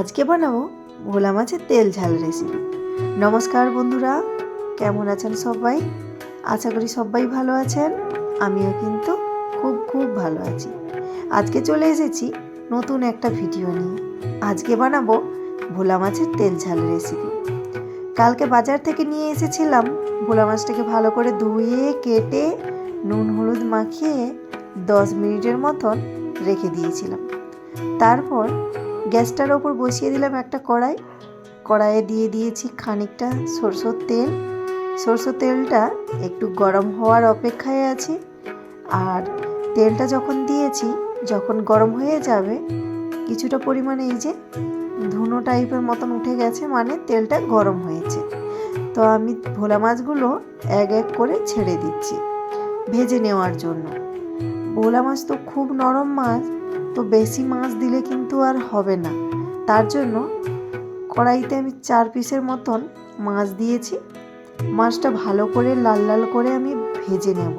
আজকে বানাবো ভোলা মাছের তেল ঝাল রেসিপি নমস্কার বন্ধুরা, কেমন আছেন সবাই? আশা করি সবাই ভালো আছেন, আমিও কিন্তু খুব খুব ভালো আছি। আজকে চলে এসেছি নতুন একটা ভিডিও নিয়ে। আজকে বানাবো ভোলা মাছের তেল ঝাল রেসিপি কালকে বাজার থেকে নিয়ে এসেছিলাম ভোলা মাছটাকে ভালো করে ধুয়ে, কেটে, নুন হলুদ মাখিয়ে দশ মিনিটের মতন রেখে দিয়েছিলাম। তারপর গ্যাসটার ওপর বসিয়ে দিলাম একটা কড়াই। কড়াইয়ে দিয়ে দিয়েছি খানিকটা সরষের তেল। সরষের তেলটা একটু গরম হওয়ার অপেক্ষায় আছি। আর তেলটা যখন দিয়েছি, যখন গরম হয়ে যাবে, কিছুটা পরিমাণে এই যে ধুনো টাইপের মতন উঠে গেছে মানে তেলটা গরম হয়েছে। তো আমি ভোলা মাছগুলো এক এক করে ছেড়ে দিচ্ছি ভেজে নেওয়ার জন্য। ভোলা মাছ তো খুব নরম মাছ, তো বেশি মাছ দিলে কিন্তু আর হবে না। তার জন্য কড়াইতে আমি চার পিসের মতন মাছ দিয়েছি। মাছটা ভালো করে লাল লাল করে আমি ভেজে নেব।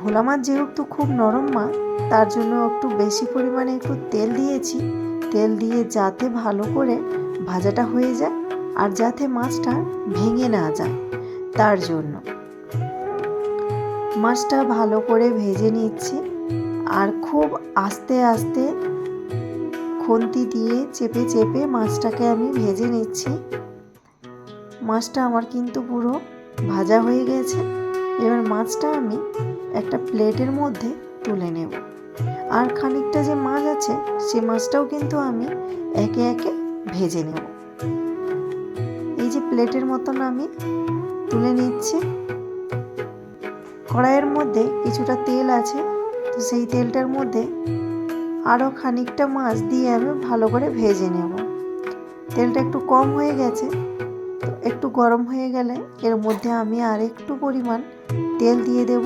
ভোলা মাছ যেহেতু খুব নরম মাছ, তার জন্য একটু বেশি পরিমাণে একটু তেল দিয়েছি। তেল দিয়ে যাতে ভালো করে ভাজাটা হয়ে যায় আর যাতে মাছটা ভেঙে না যায়, তার জন্য। মাছটা ভালো করে ভেজে নিচ্ছি আর খুব আস্তে আস্তে খুন্তি দিয়ে চেপে চেপে মাছটাকে আমি ভেজে নিচ্ছি। মাছটা আমার কিন্তু পুরো ভাজা হয়ে গেছে। এবার মাছটা আমি একটা প্লেটের মধ্যে তুলে নেব। আর খানিকটা যে মাছ আছে, সে মাছটাও কিন্তু আমি একে একে ভেজে নেব। এই যে প্লেটের মতন আমি তুলে নিচ্ছি। কড়াইয়ের মধ্যে কিছুটা তেল আছে, তো সেই তেলটার মধ্যে আরও খানিকটা মাছ দিয়ে আমি ভালো করে ভেজে নেব। তেলটা একটু কম হয়ে গেছে, তো একটু গরম হয়ে গেলে এর মধ্যে আমি আর একটু পরিমাণ তেল দিয়ে দেব,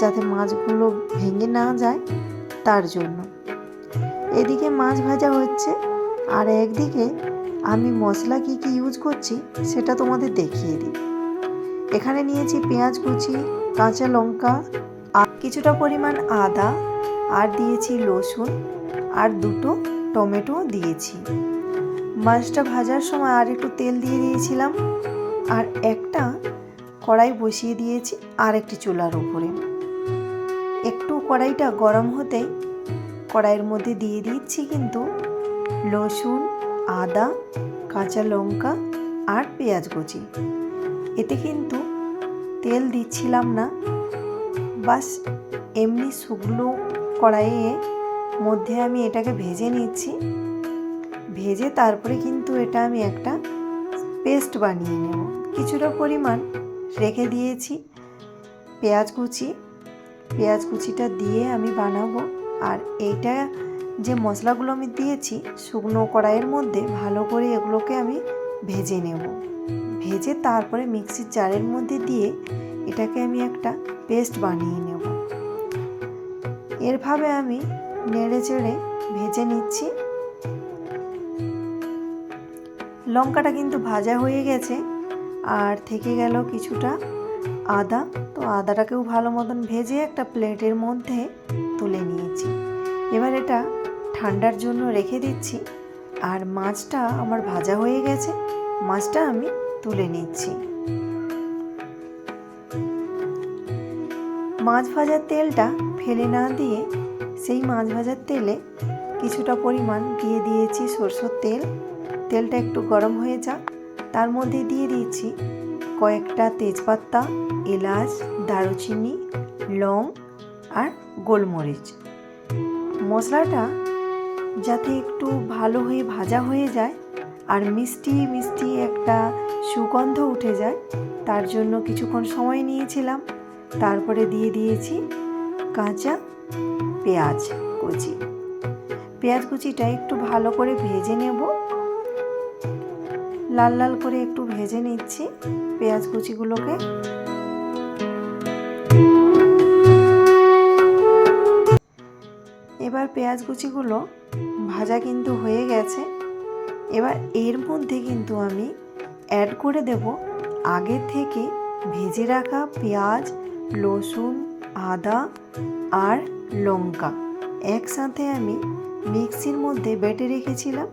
যাতে মাছগুলো ভেঙে না যায় তার জন্য। এদিকে মাছ ভাজা হচ্ছে, আর একদিকে আমি মশলা কী কী ইউজ করছি সেটা তোমাদের দেখিয়ে দিই। এখানে নিয়েছি পেঁয়াজ কুচি, কাঁচা লঙ্কা, আর কিছুটা পরিমাণ আদা, আর দিয়েছি রসুন, আর দুটো টমেটো দিয়েছি। মাছটা ভাজার সময় আর একটু তেল দিয়ে দিয়েছিলাম আর একটা কড়াই বসিয়ে দিয়েছি আর একটি চুলার উপরে। একটু কড়াইটা গরম হতেই কড়াইয়ের মধ্যে দিয়ে দিচ্ছি কিন্তু রসুন, আদা, কাঁচা লঙ্কা, আর পেঁয়াজ কুচি। এতে কিন্তু তেল দিচ্ছিলাম না। বাস এমনি শুকনো কড়াইয়ে মধ্যে আমি এটাকে ভেজে নিচ্ছি। ভেজে তারপরে কিন্তু এটা আমি একটা পেস্ট বানিয়ে নেব। কিছুটা পরিমাণ রেখে দিয়েছি পেঁয়াজ কুচি। পেঁয়াজ কুচিটা দিয়ে আমি বানাবো। আর এইটা যে মশলাগুলো আমি দিয়েছি শুকনো কড়াইয়ের মধ্যে ভালো করে এগুলোকে আমি ভেজে নেব। ভেজে তারপরে মিক্সির জারের মধ্যে দিয়ে এটাকে আমি একটা পেস্ট বানিয়ে নেব। এরভাবে আমি নেড়ে চেড়ে ভেজে নিচ্ছি। লঙ্কাটা কিন্তু ভাজা হয়ে গেছে আর থেকে গেল কিছুটা আদা। তো আদাটাকেও ভালো মতন ভেজে একটা প্লেটের মধ্যে তুলে নিয়েছি। এবার এটা ঠান্ডার জন্য রেখে দিচ্ছি। আর মাছটা আমার ভাজা হয়ে গেছে। মাছটা আমি তুলে নিচ্ছি। মাছ ভাজার তেলটা ফেলে না দিয়ে সেই মাছ ভাজার তেলে কিছুটা পরিমাণ দিয়ে দিয়েছি সরষের তেল। তেলটা একটু গরম হয়ে যাক। তার মধ্যে দিয়ে দিয়েছি কয়েকটা তেজপাতা, এলাচ, দারুচিনি, লং আর গোলমরিচ। মশলাটা যাতে একটু ভালো হয়ে ভাজা হয়ে যায় আর মিষ্টি মিষ্টি একটা সুগন্ধ উঠে যায়। তার জন্য কিছুক্ষণ সময় নিয়েছিলাম। তারপরে দিয়ে দিয়েছি কাঁচা পেঁয়াজ কুচি। পেঁয়াজ কুচিটা একটু ভালো করে ভেজে নেব। লাল লাল করে একটু ভেজে নিচ্ছি পেঁয়াজ কুচিগুলোকে। এবার পেঁয়াজ কুচিগুলো ভাজা কিন্তু হয়ে গেছে। এবার এর মধ্যে কিন্তু আমি অ্যাড করে দেব আগে থেকে ভেজে রাখা পেঁয়াজ, রসুন, আদা আর লঙ্কা। একসাথে আমি মিক্সির মধ্যে বেটে রেখেছিলাম।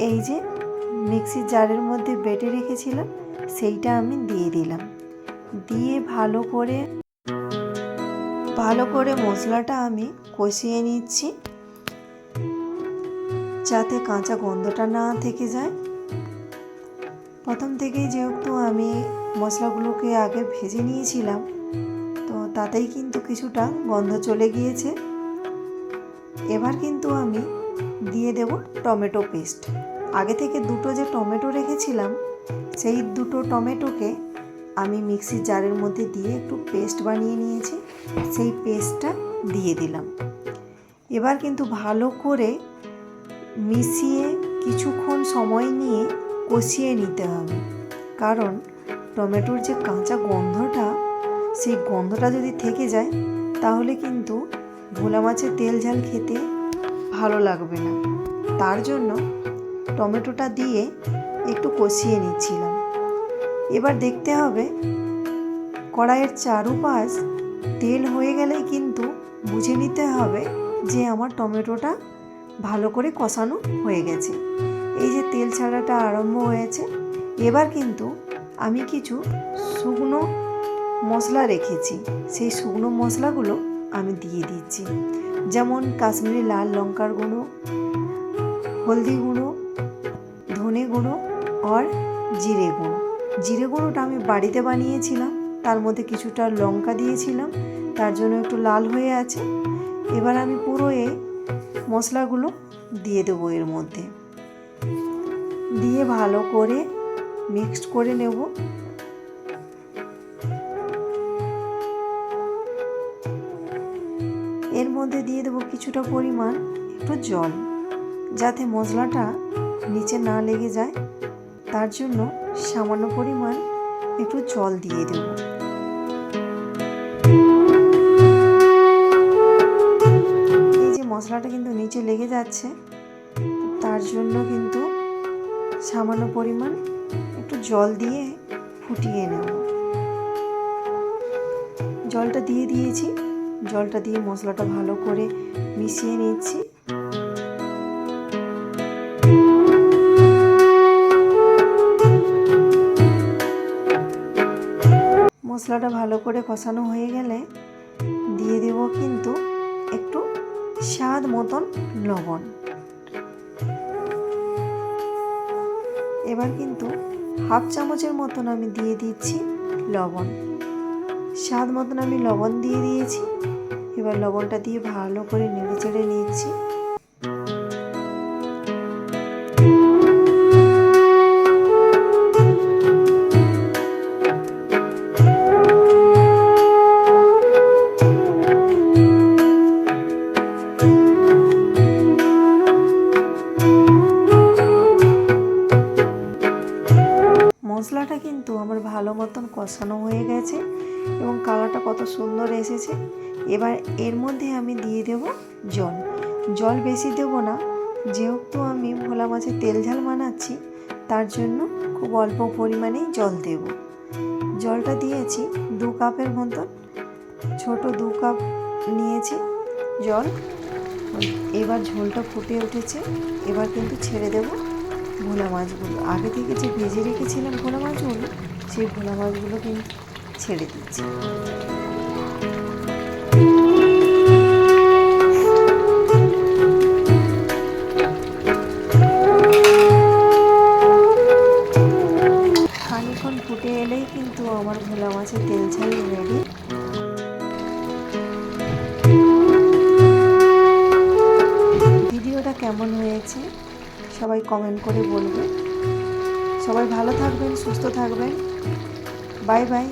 এই যে মিক্সির জারের মধ্যে বেটে রেখেছিলাম, সেইটা আমি দিয়ে দিলাম। দিয়ে ভালো করে ভালো করে মশলাটা আমি কষিয়ে নিচ্ছি। যাতে কাঁচা গন্ধটা না থেকে যায়। প্রথম থেকেই যেহেতু আমি মশলাগুলোকে আগে ভেজে নিয়েছিলাম, তো তাতেই কিন্তু কিছুটা গন্ধ চলে গিয়েছে। এবার কিন্তু আমি দিয়ে দেব টমেটো পেস্ট। আগে থেকে দুটো যে টমেটো রেখেছিলাম, সেই দুটো টমেটোকে আমি মিক্সির জারের মধ্যে দিয়ে একটু পেস্ট বানিয়ে নিয়েছি, সেই পেস্টটা দিয়ে দিলাম। এবার কিন্তু ভালো করে মিশিয়ে কিছুক্ষণ সময় নিয়ে কষিয়ে নিতে হবে। কারণ টমেটোর যে কাঁচা গন্ধটা, সেই গন্ধটা যদি থেকে যায়, তাহলে কিন্তু ভোলা মাছের তেল ঝাল খেতে ভালো লাগবে না। তার জন্য টমেটোটা দিয়ে একটু কষিয়ে নিচ্ছিলাম। এবার দেখতে হবে কড়াইয়ের চারুপাশ তেল হয়ে গেলেই কিন্তু বুঝে নিতে হবে যে আমার টমেটোটা ভালো করে কষানো হয়ে গেছে। এই যে তেল ছাড়াটা আরম্ভ হয়েছে। এবার কিন্তু আমি কিছু শুকনো মশলা রেখেছি। সেই শুকনো মশলাগুলো আমি দিয়ে দিচ্ছি। যেমন কাশ্মীরি লাল লঙ্কার গুঁড়ো, হলদি গুঁড়ো, ধনে গুঁড়ো আর জিরে গুঁড়ো। জিরে গুঁড়োটা আমি বাড়িতে বানিয়েছিলাম। তার মধ্যে কিছুটা লঙ্কা দিয়েছিলাম। তার জন্য একটু লাল হয়ে আছে। এবার আমি পুরো এই মশলাগুলো দিয়ে দেবো এর মধ্যে। দিয়ে ভালো করে মিক্সড করে নেব। এর মধ্যে দিয়ে দেবো কিছুটা পরিমাণ একটু জল, যাতে মশলাটা নিচে না লেগে যায়। তার জন্য সামান্য পরিমাণ একটু জল দিয়ে দেব। মশলাটা কিন্তু নিচে লেগে যাচ্ছে। তার জন্য কিন্তু সামান্য পরিমাণ একটু জল দিয়ে ফুটিয়ে নেব। জলটা দিয়ে দিয়েছি। জলটা দিয়ে মশলাটা ভালো করে মিশিয়ে নিচ্ছি। মশলাটা ভালো করে কষানো হয়ে গেলে দিয়ে দেব কিন্তু স্বাদ মতন লবণ। এবার কিন্তু হাফ চামচের মতন আমি দিয়ে দিচ্ছি লবণ। স্বাদ মতন আমি লবণ দিয়ে দিয়েছি। এবার লবণটা দিয়ে ভালো করে নেড়ে চেড়ে নিচ্ছি। মশলাটা কিন্তু আমার ভালো মতন কষানো হয়ে গেছে এবং কালারটা কত সুন্দর এসেছে। এবার এর মধ্যে আমি দিয়ে দেব জল। জল বেশি দেব না, যেহেতু আমি ভোলা মাছের তেল ঝাল বানাচ্ছি, তার জন্য খুব অল্প পরিমাণেই জল দেব। জলটা দিয়েছি দু কাপের মতন, ছোট দু কাপ নিয়েছি জল। এবার ঝোলটা ফুটে উঠেছে, এবার কিন্তু ছেড়ে দেব। ভোলা মাছগুলো। আগে থেকে যে ভেজে রেখেছিলাম ভোলা মাছগুলো, সেই ভোলা মাছগুলো কিন্তু ছেড়ে দিচ্ছি। খানিক্ষণ ফুটে এলেই কিন্তু আমার ভোলা মাছের তেল ঝাল রেডি ভিডিওটা কেমন হয়েছে? সবাই কমেন্ট করে বলবে। সবাই ভালো থাকবেন সুস্থ থাকবেন। Bye bye